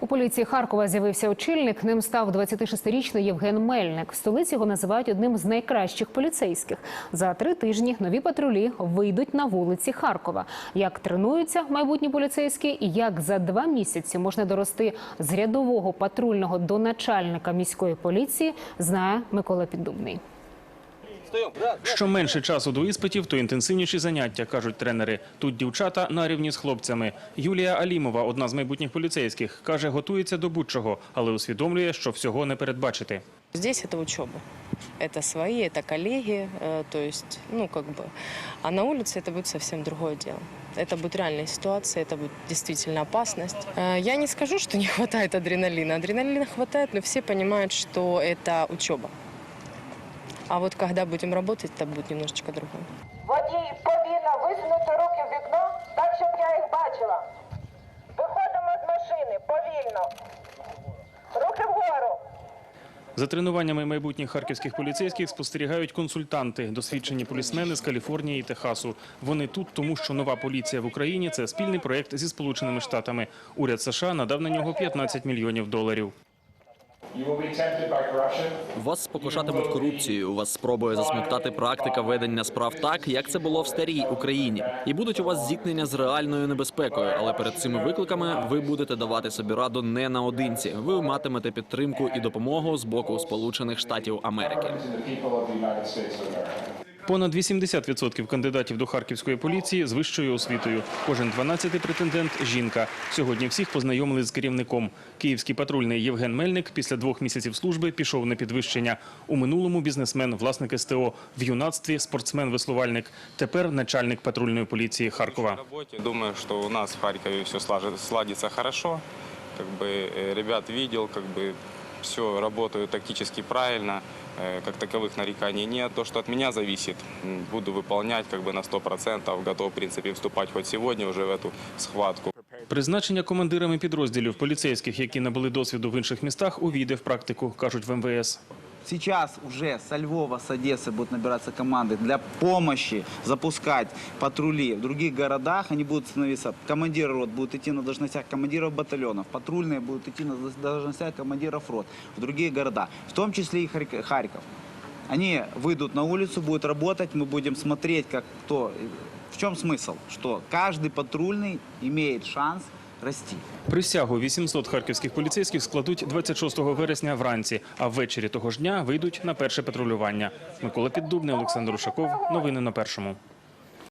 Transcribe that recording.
У поліції Харкова з'явився очільник. Ним став 26-річний Євген Мельник. В столиці його називають одним з найкращих поліцейських. За три тижні нові патрулі вийдуть на вулиці Харкова. Як тренуються майбутні поліцейські, і як за два місяці можна дорости з рядового патрульного до начальника міської поліції, знає Микола Піддубний. Що менше часу до іспитів, то інтенсивніші заняття, кажуть тренери. Тут дівчата на рівні з хлопцями. Юлія Алімова, одна з майбутніх поліцейських, каже, готується до будь-чого, але усвідомлює, що всього не передбачити. Здесь это учеба. Это свои, это коллеги, э, то есть, ну, как бы. А на улице это будет совсем другое дело. Это будет реальная ситуация, это будет действительно опасность. Э, Я не скажу, что не хватает адреналина. Адреналина хватает, но все понимают, что это учеба. А вот когда будем работать, это будет немножечко другое. Водій повільно висунути руки в вікно, так, щоб я їх бачила. Виходимо з машини повільно. Руки вгору. За тренуваннями майбутніх харківських поліцейських спостерігають консультанти, досвідчені полісмени з Каліфорнії і Техасу. Вони тут, тому що нова поліція в Україні це спільний проект зі Сполученими Штатами. Уряд США надав на нього 15 мільйонів доларів. Вас спокушатимуть корупцією. Вас спробує засмоктати практика ведення справ так, як це було в старій Україні. І будуть у вас зіткнення з реальною небезпекою. Але перед цими викликами ви будете давати собі раду не наодинці. Ви матимете підтримку і допомогу з боку Сполучених Штатів Америки. Понад 80% кандидатів до харківської поліції з вищою освітою. Кожен 12-й претендент – жінка. Сьогодні всіх познайомили з керівником. Київський патрульний Євген Мельник після двох місяців служби пішов на підвищення. У минулому бізнесмен, власник СТО. В юнацтві спортсмен-веслувальник. Тепер начальник патрульної поліції Харкова. работе. Думаю, что у нас в Харькове все сладится хорошо. Как бы э, ребят видел, как бы все работаю тактически правильно. Э, Как таковых нареканий нет. То, что от меня зависит, м, буду выполнять как бы на 100%. Готов, в принципе, вступать хоть сегодня уже в эту схватку. Призначення командирами підрозділів поліцейських, які набули досвіду в інших містах, увійде в практику, кажуть в МВС. Сейчас уже со Львова, с Одессы будут набираться команды для помощи запускать патрули в других городах. Они будут становиться, командиры рот будут идти на должностях командиров батальонов, патрульные будут идти на должностях командиров рот в другие города, в том числе и Харь- Харьков. Они выйдут на улицу, будут работать, мы будем смотреть, как кто... В чем смысл? Что каждый патрульный имеет шанс расти. Присягу 800 харківських поліцейських складуть 26 вересня вранці, а ввечері того ж дня вийдуть на перше патрулювання. Микола Піддубний, Олександр Ушаков. Новини на першому.